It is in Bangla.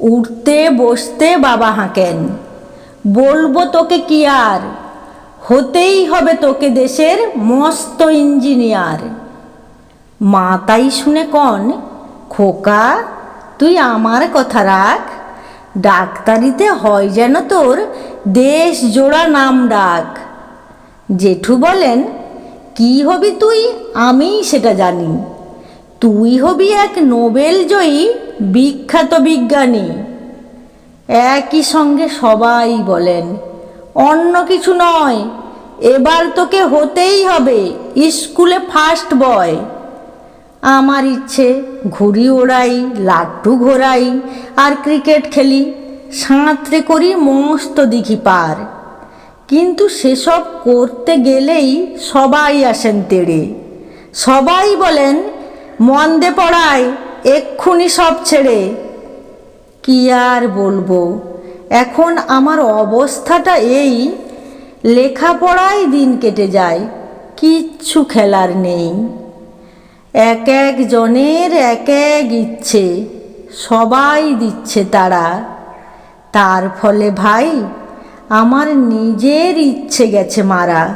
উঠতে বসতে বাবা হাঁকেন। বলব তোকে কি আর? হতেই হবে তোকে দেশের মস্ত ইঞ্জিনিয়ার। মা তাই শুনে কন, খোকা, তুই আমার কথা রাখ। ডাক্তারিতে হয় যেন তোর দেশ জোড়া নাম ডাক। জেঠু বলেন, কি হবি তুই? আমিই সেটা জানি। তুই হবি এক নোবেল জয়ী বিখ্যাত বিজ্ঞানী। একই সঙ্গে সবাই বলেন, অন্য কিছু নয়, এবার তোকে হতেই হবে স্কুলে ফার্স্ট বয় আমার ইচ্ছে, ঘুড়ি ওড়াই, লাড্ডু ঘোরাই, আর ক্রিকেট খেলি, সাঁতরে করি মস্ত দিঘি পার। কিন্তু সেসব করতে গেলেই সবাই আসেন তেড়ে। সবাই বলেন মন্দে পড়ায়, এক্ষুনি সব ছেড়ে। কি আর বলব? এখন আমার অবস্থাটা এই লেখাপড়ায় দিন কেটে যায়, কিচ্ছু খেলার নেই। এক এক জনের এক এক ইচ্ছে, সবাই দিচ্ছে তারা। তার ফলে ভাই, আমার নিজের ইচ্ছে গেছে মারা।